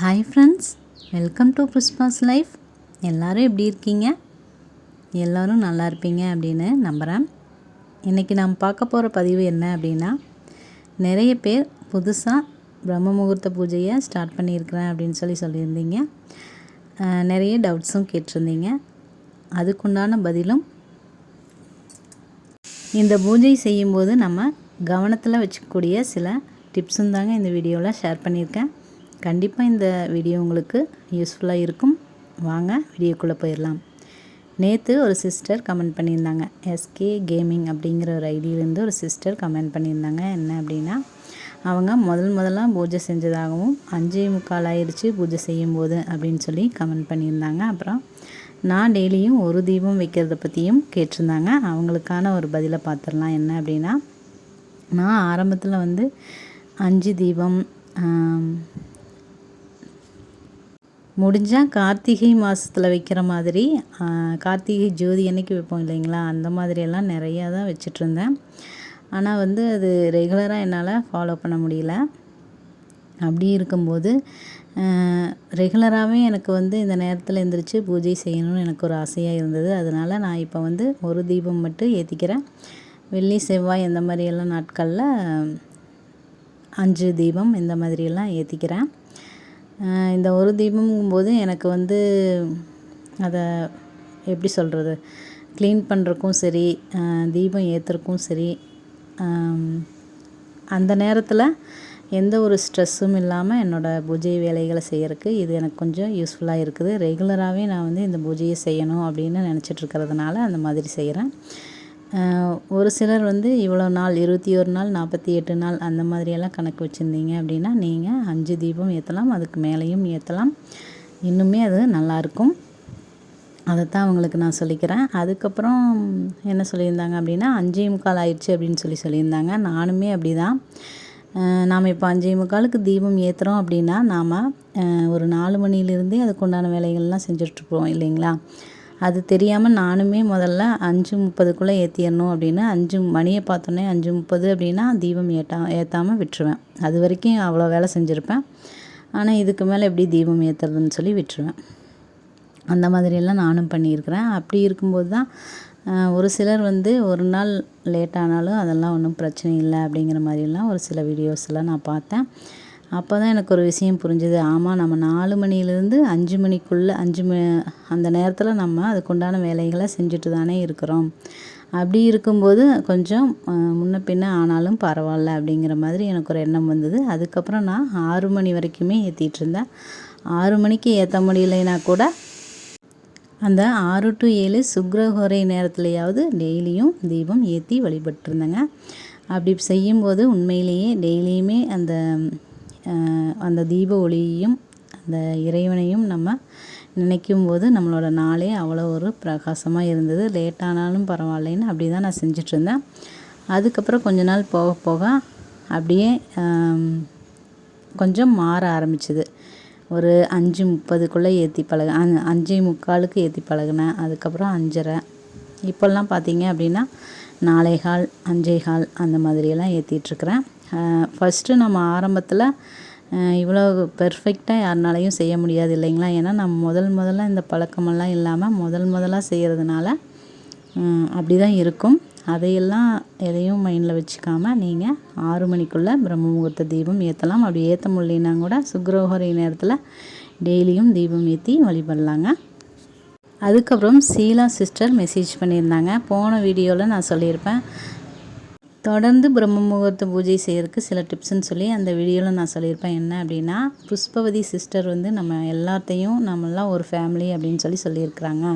Hi friends welcome to Christmas life எல்லோரும் எப்படி இருக்கீங்க? எல்லோரும் நல்லா இருப்பீங்க அப்படின்னு நம்புகிறேன் இன்றைக்கி நாம் பார்க்க போகிற பதிவு என்ன அப்படின்னா நிறைய பேர் புதுசாக பிரம்ம முகூர்த்த பூஜையை ஸ்டார்ட் பண்ணியிருக்கிறேன் அப்படின்னு சொல்லி சொல்லியிருந்தீங்க. நிறைய டவுட்ஸும் கேட்டிருந்தீங்க. அதுக்குண்டான பதிலும் இந்த பூஜை செய்யும்போது நம்ம கவனத்தில் வச்சுக்கக்கூடிய சில டிப்ஸும் தாங்க இந்த வீடியோவில் ஷேர் பண்ணியிருக்கேன். கண்டிப்பாக இந்த வீடியோ உங்களுக்கு யூஸ்ஃபுல்லாக இருக்கும். வாங்க வீடியோக்குள்ளே போயிடலாம் நேற்று ஒரு சிஸ்டர் கமெண்ட் பண்ணியிருந்தாங்க. எஸ்கே கேமிங் அப்படிங்கிற ஒரு ஐடியிலேருந்து ஒரு சிஸ்டர் கமெண்ட் பண்ணியிருந்தாங்க. என்ன அப்படின்னா அவங்க முதல் முதலாக பூஜை செஞ்சதாகவும் அஞ்சே முக்கால் ஆயிடுச்சு பூஜை செய்யும்போது அப்படின்னு சொல்லி கமெண்ட் பண்ணியிருந்தாங்க. அப்புறம் நான் டெய்லியும் ஒரு தீபம் வைக்கிறத பற்றியும் கேட்டிருந்தாங்க. அவங்களுக்கான ஒரு பதிலை பார்த்துடலாம் என்ன அப்படின்னா நான் ஆரம்பத்தில் வந்து அஞ்சு தீபம் முடிஞ்சால் கார்த்திகை மாதத்தில் வைக்கிற மாதிரி கார்த்திகை ஜோதி அன்னைக்கு வைப்போம் இல்லைங்களா? அந்த மாதிரியெல்லாம் நிறையா தான் வச்சிட்ருந்தேன். ஆனால் வந்து அது ரெகுலராக என்னால் ஃபாலோ பண்ண முடியல. அப்படி இருக்கும்போது ரெகுலராகவே எனக்கு வந்து இந்த நேரத்தில் எந்திரிச்சு பூஜை செய்யணும்னு எனக்கு ஒரு ஆசையாக இருந்தது. அதனால் நான் இப்போ வந்து ஒரு தீபம் மட்டும் ஏற்றிக்கிறேன் வெள்ளி செவ்வாய் இந்த மாதிரியெல்லாம் நாட்களில் அஞ்சு தீபம் இந்த மாதிரியெல்லாம் ஏற்றிக்கிறேன் இந்த ஒரு தீபம்ங்கும்போது எனக்கு வந்து அதை எப்படி சொல்கிறது க்ளீன் பண்ணுறக்கும் சரி தீபம் ஏற்றுறக்கும் சரி அந்த நேரத்தில் எந்த ஒரு ஸ்ட்ரெஸ்ஸும் இல்லாமல் என்னோடய பூஜை வேலைகளை செய்கிறதுக்கு இது எனக்கு கொஞ்சம் யூஸ்ஃபுல்லாக இருக்குது. ரெகுலராகவே நான் வந்து இந்த பூஜையை செய்யணும் அப்படின்னு நினச்சிட்ருக்கிறதுனால அந்த மாதிரி செய்கிறேன் ஒரு சிலர் வந்து இவ்வளோ நாள் இருபத்தி ஒரு நாள் நாற்பத்தி எட்டு நாள் அந்த மாதிரியெல்லாம் கணக்கு வச்சுருந்தீங்க அப்படின்னா நீங்கள் அஞ்சு தீபம் ஏற்றலாம் அதுக்கு மேலேயும் ஏற்றலாம் இன்னுமே அது நல்லாயிருக்கும் அதைத்தான் அவங்களுக்கு நான் சொல்லிக்கிறேன். அதுக்கப்புறம் என்ன சொல்லியிருந்தாங்க அப்படின்னா அஞ்சே முக்கால் ஆயிடுச்சு அப்படின்னு சொல்லி சொல்லியிருந்தாங்க. நானுமே அப்படி தான் நாம் இப்போ அஞ்சே முக்காலுக்கு தீபம் ஏற்றுறோம் அப்படின்னா நாம் ஒரு நாலு மணிலேருந்தே அதுக்குண்டான வேலைகள்லாம் செஞ்சுட்ருப்போம் இல்லைங்களா? அது தெரியாமல் நானுமே முதல்ல அஞ்சு முப்பதுக்குள்ளே ஏற்றிடணும் அப்படின்னு அஞ்சு மணியை பார்த்தோன்னே அஞ்சு முப்பது அப்படின்னா தீபம் ஏற்றா ஏற்றாமல் விட்டுருவேன். அது வரைக்கும் அவ்வளோ வேலை செஞ்சுருப்பேன். ஆனால் இதுக்கு மேலே எப்படி தீபம் ஏற்றுறதுன்னு சொல்லி விட்டுருவேன். அந்த மாதிரியெல்லாம் நானும் பண்ணியிருக்கிறேன். அப்படி இருக்கும்போது தான் ஒரு சிலர் வந்து ஒரு நாள் லேட் ஆனாலும் அதெல்லாம் ஒன்றும் பிரச்சனை இல்லை அப்படிங்கிற மாதிரிலாம் ஒரு சில வீடியோஸ்லாம் நான் பார்த்தேன். அப்போ தான் எனக்கு ஒரு விஷயம் புரிஞ்சுது. ஆமாம் நம்ம நாலு மணிலேருந்து அஞ்சு மணிக்குள்ளே அஞ்சு ம அந்த நேரத்தில் நம்ம அதுக்குண்டான வேலைகளை செஞ்சுட்டு தானே இருக்கிறோம். அப்படி இருக்கும்போது கொஞ்சம் முன்ன பின்ன ஆனாலும் பரவாயில்ல அப்படிங்கிற மாதிரி எனக்கு ஒரு எண்ணம் வந்தது. அதுக்கப்புறம் நான் ஆறு மணி வரைக்குமே ஏற்றிட்டு இருந்தேன். ஆறு மணிக்கு ஏற்ற முடியலைன்னா கூட அந்த ஆறு டு ஏழு சுக்ரஹோரை நேரத்துலையாவது டெய்லியும் தீபம் ஏற்றி வழிபட்டுருந்தேங்க. அப்படி செய்யும்போது உண்மையிலேயே டெய்லியுமே அந்த அந்த தீப ஒளியையும் அந்த இறைவனையும் நம்ம நினைக்கும் போது நம்மளோட நாளே அவ்வளோ ஒரு பிரகாசமாக இருந்தது. லேட் ஆனாலும் பரவாயில்லைன்னு அப்படி தான் நான் செஞ்சுட்டு இருந்தேன் அதுக்கப்புறம் கொஞ்ச நாள் போக போக அப்படியே கொஞ்சம் மாற ஆரம்பிச்சுது. ஒரு அஞ்சு முப்பதுக்குள்ளே ஏற்றி பழக அஞ்சு அஞ்சே முக்காலுக்கு ஏற்றி பழகினேன். அதுக்கப்புறம் அஞ்சரை. இப்போல்லாம் பார்த்தீங்க அப்படின்னா நாலே அஞ்சேகால் அந்த மாதிரியெல்லாம் ஏற்றிட்டுருக்குறேன் ஃபஸ்ட்டு நம்ம ஆரம்பத்தில் இவ்வளோ பெர்ஃபெக்டாக யாருனாலையும் செய்ய முடியாது இல்லைங்களா? ஏன்னா நம்ம முதல் முதல்ல இந்த பழக்கமெல்லாம் இல்லாமல் முதல் முதலாக செய்கிறதுனால அப்படி தான் இருக்கும். அதையெல்லாம் எதையும் மைண்டில் வச்சுக்காம நீங்கள் ஆறு மணிக்குள்ளே பிரம்ம முகூர்த்த தீபம் ஏற்றலாம் அப்படி ஏற்ற முடியலனா கூட சுக்ரோகரி நேரத்தில் டெய்லியும் தீபம் ஏற்றி வழிபடலாங்க. அதுக்கப்புறம் சீலா சிஸ்டர் மெசேஜ் பண்ணியிருந்தாங்க. போன வீடியோவில் நான் சொல்லியிருப்பேன். தொடர்ந்து பிரம்ம முகூர்த்த பூஜை செய்கிறதுக்கு சில டிப்ஸ்ன்னு சொல்லி அந்த வீடியோவில் நான் சொல்லியிருப்பேன். என்ன அப்படின்னா புஷ்பவதி சிஸ்டர் வந்து நம்ம எல்லாத்தையும் நம்மெல்லாம் ஒரு ஃபேமிலி அப்படின்னு சொல்லி சொல்லியிருக்கிறாங்க.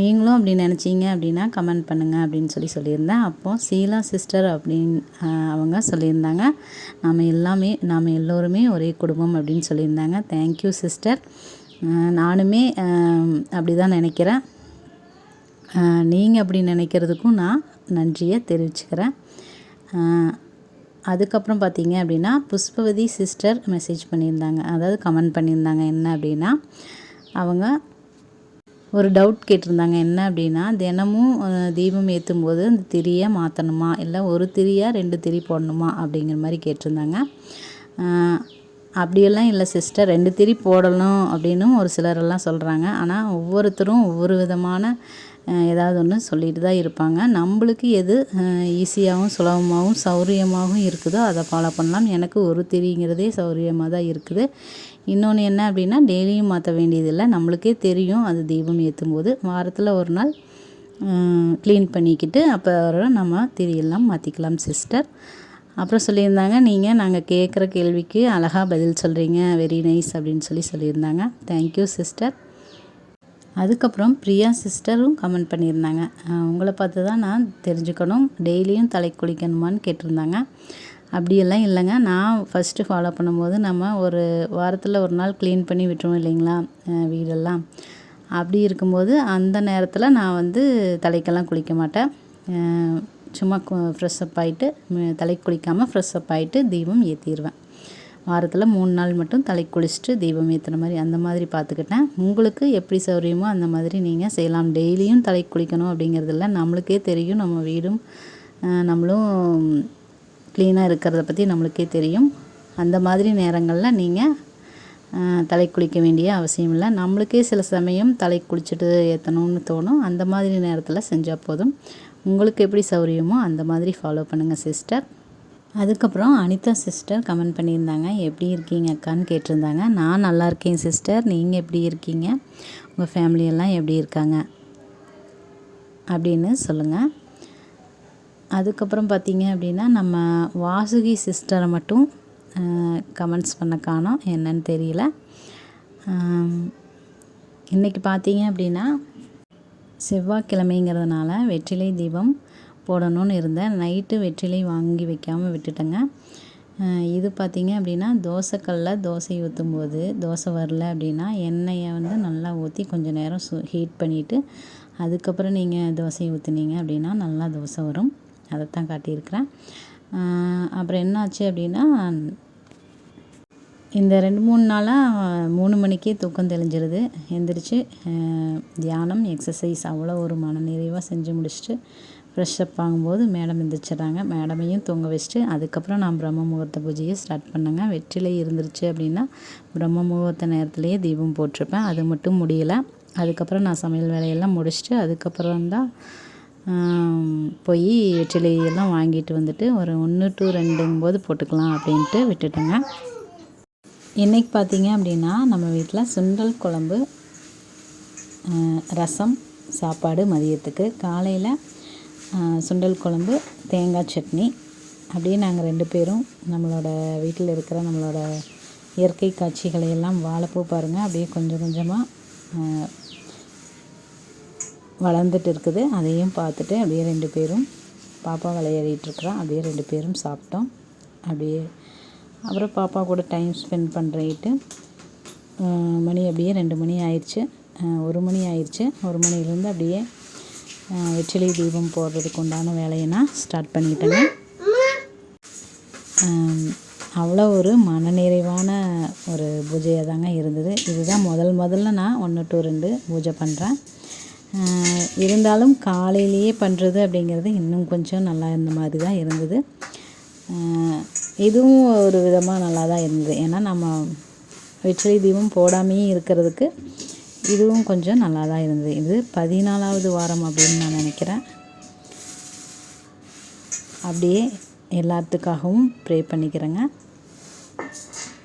நீங்களும் அப்படி நினச்சிங்க அப்படின்னா கமெண்ட் பண்ணுங்கள் அப்படின்னு சொல்லி சொல்லியிருந்தேன். அப்போது சீலா சிஸ்டர் அப்படின்னு அவங்க சொல்லியிருந்தாங்க. நாம் எல்லாமே நாம் எல்லோருமே ஒரே குடும்பம் அப்படின்னு சொல்லியிருந்தாங்க. தேங்க்யூ சிஸ்டர் நானுமே அப்படி தான் நினைக்கிறேன். நீங்கள் அப்படி நினைக்கிறதுக்கும் நான் நன்றியை தெரிவிச்சுக்கிறேன். அதுக்கப்புறம் பார்த்தீங்க அப்படின்னா புஷ்பவதி சிஸ்டர் மெசேஜ் பண்ணியிருந்தாங்க. அதாவது கமெண்ட் பண்ணியிருந்தாங்க. என்ன அப்படின்னா அவங்க ஒரு டவுட் கேட்டிருந்தாங்க. என்ன அப்படின்னா தினமும் தீபம் ஏற்றும் போது அந்த திரியை மாற்றணுமா இல்லை ஒரு திரியா ரெண்டு திரி போடணுமா? அப்படிங்கிற மாதிரி கேட்டிருந்தாங்க. அப்படியெல்லாம் இல்லை சிஸ்டர் ரெண்டு திரி போடணும் அப்படின்னும் ஒரு சிலரெல்லாம் சொல்கிறாங்க ஆனால் ஒவ்வொருத்தரும் ஒவ்வொரு விதமான ஏதாவது ஒன்று சொல்லிட்டு தான் இருப்பாங்க. நம்மளுக்கு எது ஈஸியாகவும் சுலபமாகவும் சௌரியமாகவும் இருக்குதோ அதை ஃபாலோ பண்ணலாம். எனக்கு ஒரு திரிங்கிறதே சௌரியமாக தான் இருக்குது. இன்னொன்று என்ன அப்படின்னா டெய்லியும் மாற்ற வேண்டியதில்லை. நம்மளுக்கே தெரியும் அது தீபம் ஏற்றும் போது வாரத்தில் ஒரு நாள் க்ளீன் பண்ணிக்கிட்டு அப்புறம் நம்ம திரியெல்லாம் மாற்றிக்கலாம் சிஸ்டர் அப்புறம் சொல்லியிருந்தாங்க நீங்கள் நாங்கள் கேட்குற கேள்விக்கு அழகாக பதில் சொல்கிறீங்க வெரி நைஸ் அப்படின்னு சொல்லி சொல்லியிருந்தாங்க. தேங்க்யூ சிஸ்டர் அதுக்கப்புறம் பிரியா சிஸ்டரும் கமெண்ட் பண்ணியிருந்தாங்க. உங்களை பார்த்து தான் நான் தெரிஞ்சுக்கணும். டெய்லியும் தலை குளிக்கணுமான்னு கேட்டிருந்தாங்க. அப்படியெல்லாம் இல்லைங்க. நான் ஃபஸ்ட்டு ஃபாலோ பண்ணும்போது நம்ம ஒரு வாரத்தில் ஒரு நாள் க்ளீன் பண்ணி விட்டுருவோம் இல்லைங்களா வீடெல்லாம். அப்படி இருக்கும்போது அந்த நேரத்தில் நான் வந்து தலைக்கெல்லாம் குளிக்க மாட்டேன். சும்மா ஃப்ரெஷ் அப் ஆகிட்டு தலைக்கு குளிக்காமல் ஃப்ரெஷ் அப் ஆகிட்டு தீபம் ஏற்றிடுவேன் வாரத்தில் மூணு நாள் மட்டும் தலைக்கு குளிச்சுட்டு தீபம் ஏற்றுற மாதிரி அந்த மாதிரி பார்த்துக்கிட்டேன் உங்களுக்கு எப்படி சௌகரியமோ அந்த மாதிரி நீங்கள் செய்யலாம். டெய்லியும் தலைக்கு குளிக்கணும் அப்படிங்கிறதில்ல நம்மளுக்கே தெரியும். நம்ம வீடும் நம்மளும் க்ளீனாக இருக்கிறத பற்றி நம்மளுக்கே தெரியும். அந்த மாதிரி நேரங்களில் நீங்கள் தலை குளிக்க வேண்டிய அவசியம் இல்லை. நம்மளுக்கே சில சமயம் தலை குளிச்சுட்டு ஏற்றணும்னு தோணும். அந்த மாதிரி நேரத்தில் செஞ்சால் போதும். உங்களுக்கு எப்படி சௌரியமோ அந்த மாதிரி ஃபாலோ பண்ணுங்கள் சிஸ்டர் அதுக்கப்புறம் அனிதா சிஸ்டர் கமெண்ட் பண்ணியிருந்தாங்க. எப்படி இருக்கீங்க அக்கான்னு கேட்டிருந்தாங்க. நான் நல்லா இருக்கேன் சிஸ்டர் நீங்கள் எப்படி இருக்கீங்க? உங்கள் ஃபேமிலியெல்லாம் எப்படி இருக்காங்க? அப்படின்னு சொல்லுங்கள் அதுக்கப்புறம் பார்த்தீங்க அப்படின்னா நம்ம வாசுகி சிஸ்டரை மட்டும் கமெண்ட்ஸ் பண்ண காணோம். என்னன்னு தெரியல. இன்றைக்கி பார்த்தீங்க அப்படின்னா செவ்வாய்க்கிழமைங்கிறதுனால வெற்றிலை தீபம் போடணும்னு இருந்தேன். நைட்டு வெற்றிலை வாங்கி வைக்காமல் விட்டுட்டேங்க. இது பார்த்தீங்க அப்படின்னா தோசைக்கல்லில் தோசை ஊற்றும் போது தோசை வரல அப்படின்னா எண்ணெயை வந்து நல்லா ஊற்றி கொஞ்சம் நேரம் சு ஹீட் பண்ணிவிட்டு அதுக்கப்புறம் நீங்கள் தோசையை ஊற்றுனீங்க அப்படின்னா நல்லா தோசை வரும். அதைத்தான் காட்டியிருக்கிறேன். அப்புறம் என்னாச்சு அப்படின்னா இந்த ரெண்டு மூணு நாளாக மூணு மணிக்கே தூக்கம் தெளிஞ்சிருது. எந்திரிச்சு தியானம் எக்ஸசைஸ் அவ்வளோ ஒரு மனநிறைவாக செஞ்சு முடிச்சுட்டு ஃப்ரெஷ் அப் ஆகும்போது மேடம் எந்திரிச்சிட்றாங்க. மேடமையும் தூங்க வச்சுட்டு அதுக்கப்புறம் நான் பிரம்ம முகூர்த்த பூஜையை ஸ்டார்ட் பண்ணேங்க. வெற்றிலை இருந்துருச்சு அப்படின்னா பிரம்ம முகூர்த்த நேரத்துலேயே தீபம் போட்டிருப்பேன். அது மட்டும் முடியலை. அதுக்கப்புறம் நான் சமையல் வேலையெல்லாம் முடிச்சுட்டு அதுக்கப்புறம் தான் போய் வெற்றிலையெல்லாம் வாங்கிட்டு வந்துட்டு ஒரு ஒன்று டு ரெண்டுங்கும்போது போட்டுக்கலாம் அப்படின்ட்டு விட்டுட்டேங்க. இன்றைக்கி பார்த்தீங்க அப்படின்னா நம்ம வீட்டில் சுண்டல் குழம்பு ரசம் சாப்பாடு மதியத்துக்கு. காலையில் சுண்டல் குழம்பு தேங்காய் சட்னி. அப்படியே நாங்கள் ரெண்டு பேரும் நம்மளோட வீட்டில் இருக்கிற நம்மளோட இயற்கை காட்சிகளை எல்லாம் வாழைப்பூ பாருங்கள் அப்படியே கொஞ்சம் கொஞ்சமாக வளர்ந்துட்டு இருக்குது. அதையும் பார்த்துட்டு அப்படியே ரெண்டு பேரும் பாப்பா விளையாடிட்டுருக்குறோம் அப்படியே ரெண்டு பேரும் சாப்பிட்டோம். அப்படியே அப்புறம் பாப்பா கூட டைம் ஸ்பெண்ட் பண்ணுறேட்டு மணி அப்படியே ரெண்டு மணி ஆயிடுச்சு. ஒரு மணி ஆயிடுச்சு. ஒரு மணிலேருந்து அப்படியே வெற்றிலை தீபம் போடுறதுக்கு உண்டான வேலையை நான் ஸ்டார்ட் பண்ணிட்டேங்க. அவ்வளோ ஒரு மனநிறைவான ஒரு பூஜையாக தாங்க இருந்தது. இதுதான் முதல் முதல்ல நான் ஒன்று டு ரெண்டு பூஜை பண்ணுறேன் இருந்தாலும் காலையிலேயே பண்ணுறது அப்படிங்கிறது இன்னும் கொஞ்சம் நல்லா இருந்த மாதிரி தான் இருந்தது இதுவும் ஒரு விதமாக நல்லா தான் இருந்தது. ஏன்னா நம்ம வெற்றிலை தீபம் போடாமையே இருக்கிறதுக்கு இதுவும் கொஞ்சம் நல்லா தான் இருந்தது. இது பதினாலாவது வாரம் அப்படின்னு நான் நினைக்கிறேன். அப்படியே எல்லாத்துக்காகவும் ப்ரே பண்ணிக்கிறேங்க.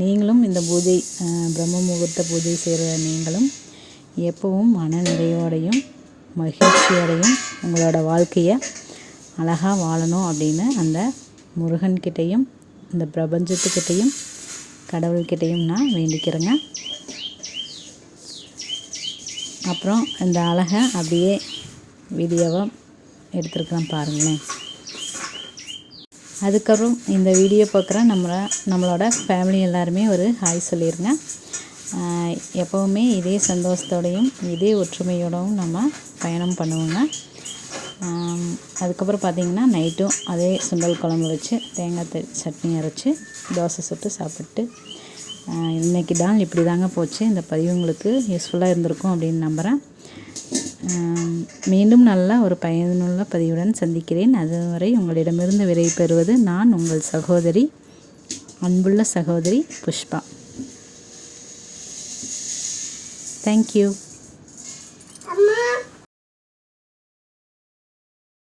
நீங்களும் இந்த பூஜை பிரம்ம முகூர்த்த பூஜை செய்கிற நீங்களும் எப்பவும் மன நிறைவோடையும் மகிழ்ச்சியோடையும் உங்களோட வாழ்க்கையை அழகாக வாழணும் அப்படின்னு அந்த முருகன்கிட்டையும் இந்த பிரபஞ்சத்துக்கிட்டையும் கடவுள்கிட்டையும் நான் வேண்டிக்கிறேங்க. அப்புறம் இந்த அழகை அப்படியே வீடியோவை எடுத்துருக்கிறேன் பாருங்களேன். அதுக்கப்புறம் இந்த வீடியோ பார்க்குற நம்மள நம்மளோட ஃபேமிலி எல்லாருமே ஒரு ஹாய் சொல்லிடுங்க எப்போவுமே இதே சந்தோஷத்தோடையும் இதே ஒற்றுமையோடவும் நம்ம பயணம் பண்ணுவோங்க. அதுக்கப்புறம் பார்த்திங்கன்னா நைட்டும் அதே சுண்டல் குழம்பு வச்சு தேங்காய் சட்னி அரைச்சி தோசை சுட்டு சாப்பிட்டு இன்றைக்கி டால் இப்படி தாங்க போச்சு. இந்த பதிவு உங்களுக்கு யூஸ்ஃபுல்லாக இருந்திருக்கும் அப்படின்னு நம்புகிறேன் மீண்டும் நல்ல ஒரு பயனுள்ள பதிவுடன் சந்திக்கிறேன். அதுவரை உங்களிடமிருந்து விரை பெறுவது நான் உங்கள் சகோதரி அன்புள்ள சகோதரி புஷ்பா. தேங்க்யூ